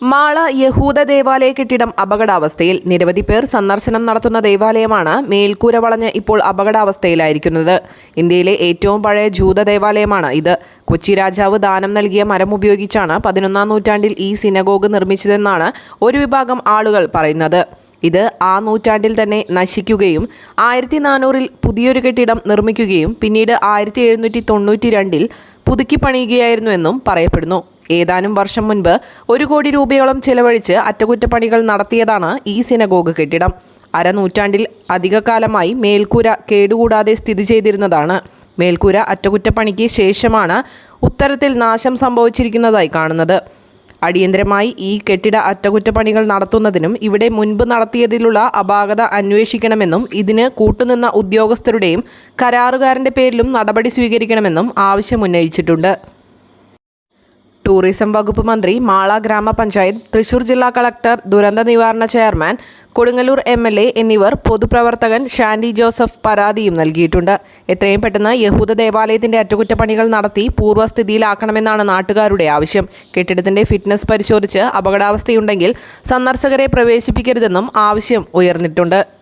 മാള യഹൂദ ദേവാലയ കെട്ടിടം അപകടാവസ്ഥയിൽ നിരവധി പേർ സന്ദർശനം നടത്തുന്ന ദേവാലയമാണ് മേൽക്കൂര വളഞ്ഞ് ഇപ്പോൾ അപകടാവസ്ഥയിലായിരിക്കുന്നത്. ഇന്ത്യയിലെ ഏറ്റവും പഴയ ജൂത ദേവാലയമാണ് ഇത്. കൊച്ചി രാജാവ് ദാനം നൽകിയ മരം ഉപയോഗിച്ചാണ് പതിനൊന്നാം നൂറ്റാണ്ടിൽ ഈ സിനഗോഗ് നിർമ്മിച്ചതെന്നാണ് ഒരു വിഭാഗം ആളുകൾ പറയുന്നത്. ഇത് ആ നൂറ്റാണ്ടിൽ തന്നെ നശിക്കുകയും ആയിരത്തി നാനൂറിൽ പുതിയൊരു കെട്ടിടം നിർമ്മിക്കുകയും പിന്നീട് ആയിരത്തി എഴുന്നൂറ്റി തൊണ്ണൂറ്റി രണ്ടിൽ പുതുക്കി പണിയുകയായിരുന്നു എന്നും പറയപ്പെടുന്നു. ഏതാനും വർഷം മുൻപ് ഒരു കോടി രൂപയോളം ചെലവഴിച്ച് അറ്റകുറ്റപ്പണികൾ നടത്തിയതാണ് ഈ സിനഗോഗ് കെട്ടിടം. അരനൂറ്റാണ്ടിൽ അധികകാലമായി മേൽക്കൂര കേടുകൂടാതെ സ്ഥിതി ചെയ്തിരുന്നതാണ്. മേൽക്കൂര അറ്റകുറ്റപ്പണിക്ക് ശേഷമാണ് ഉത്തരത്തിൽ നാശം സംഭവിച്ചിരിക്കുന്നതായി കാണുന്നത്. അടിയന്തരമായി ഈ കെട്ടിട അറ്റകുറ്റപ്പണികൾ നടത്തുന്നതിനും ഇവിടെ മുൻപ് നടത്തിയതിലുള്ള അപാകത അന്വേഷിക്കണമെന്നും ഇതിന് കൂട്ടുനിന്ന ഉദ്യോഗസ്ഥരുടെയും കരാറുകാരന്റെ പേരിലും നടപടി സ്വീകരിക്കണമെന്നും ആവശ്യമുന്നയിച്ചിട്ടുണ്ട് ടൂറിസം വകുപ്പ് മന്ത്രി മാള ഗ്രാമപഞ്ചായത്ത് തൃശൂർ ജില്ലാ കളക്ടർ ദുരന്ത നിവാരണ chairman Kodungallur M L A എന്നിവർ പൊതുപ്രവർത്തകൻ ഷാൻഡി ജോസഫ് പരാതിയും നൽകിയിട്ടുണ്ട്. എത്രയും പെട്ടെന്ന് യഹൂദ ദേവാലയത്തിന്റെ അറ്റകുറ്റപ്പണികൾ നടത്തി പൂർവസ്ഥിതിയിലാക്കണമെന്നാണ് നാട്ടുകാരുടെ ആവശ്യം. കെട്ടിടത്തിന്റെ ഫിറ്റ്നസ് പരിശോധിച്ച് അപകടാവസ്ഥയുണ്ടെങ്കിൽ സന്ദർശകരെ പ്രവേശിപ്പിക്കരുതെന്നും ആവശ്യം ഉയർന്നിട്ടുണ്ട്.